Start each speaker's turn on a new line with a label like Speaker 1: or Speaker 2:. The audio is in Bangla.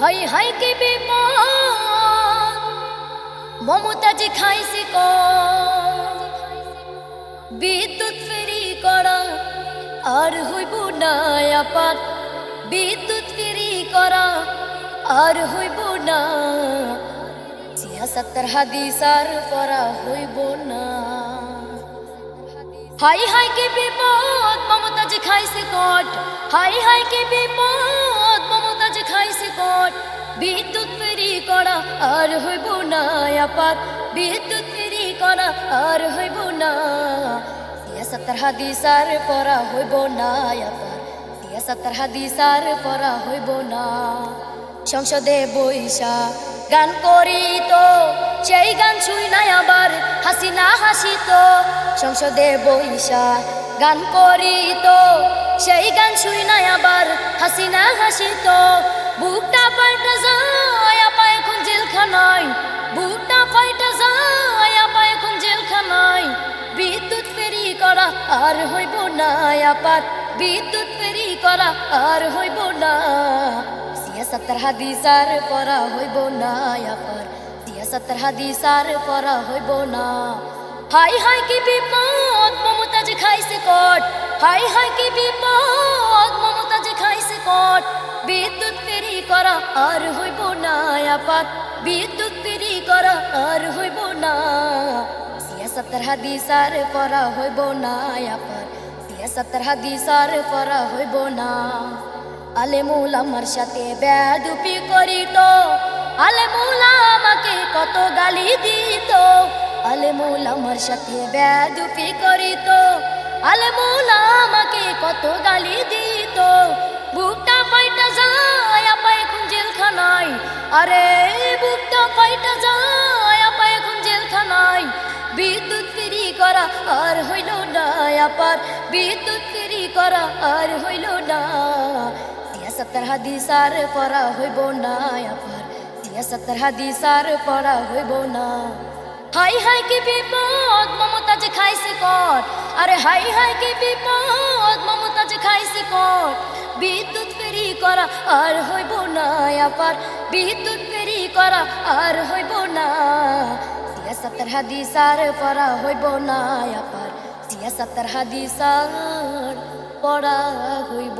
Speaker 1: হাই হাই কি বিপদ মমতাজ খাইছে ক বিদ্যুৎ ফেরি করা, আর হইব না আপাত। বিদ্যুৎ ফেরি করা, আর হইব না। সিয়াসত্তর হাদিসার পরা হইব না। হাই হাই কি বিপদ মমতাজ খাইছে কট। হাই হাই কি বিপদ বিদ্যুৎ ফেরি করা আর হইব না আপাত। বিদ্যুৎ ফেরি করা আর হইব না। সিয়াসত্তর হাদিসার পরা হইব না আপাত। সিয়াসত্তর হাদিসার পরা হইব না। সংসদে বৈশা, গান করি তো, সেই গান শুই নাই আবার হাসিনা হাসিত সংসদে বৈশা, গান করি তো, সেই গান শুই নাই আবার হাসিনা হাসিত বুকটা আর হইব না আপার বিদ্যুৎ ফেরি করা আর হইব না। সিয়াসত্তর হাদিসার পরা হইব না আপার সিয়াসত্তর হাদিসার পরা হইব না। হাই হাই কি বিপদ, মমতাজ খাইছে কট। হাই হাই কি বিপদ, মমতাজ খাইছে কট। বিদ্যুৎ ফেরি করা আর হইব না আপার বিদ্যুৎ ফেরি করা আর হইব না। সিয়াসত্তর হাদিসার পরা হইব না আপার। সিয়াসত্তর হাদিসার পরা হইব না। আলেমুল আমার সাথে বেদুপি করিত। আলেমুল আমাকে কত গালি দিত। আলেমুল আমার সাথে বেদুপি করিত। আলেমুল আমাকে কত গালি দিত। বুকটা পাইটা যায় আপা এখন জেলখানায়। আরে বুকটা পাইটা যায় আর হইল না আপার, বিদ্যুৎ ফেরি করা আর হইল না। সিয়াসত্তর হাদিসার পড়া হইব না আপার সিয়াসত্তর হাদিসার পড়া হইব না। হাই হাই কি বিপদ, মমতাজ খাইছে কট আরে হাই হাই কি বিপদ, মমতাজ খাইছে কট বিদ্যুৎ ফেরি করা আর হইব না আপার, বিদ্যুৎ ফেরি করা আর হইব না। সিয়াসত্তর হাদিসার পড়া হইব না আপার সিয়াসাতের হাদিসার পড়া হইব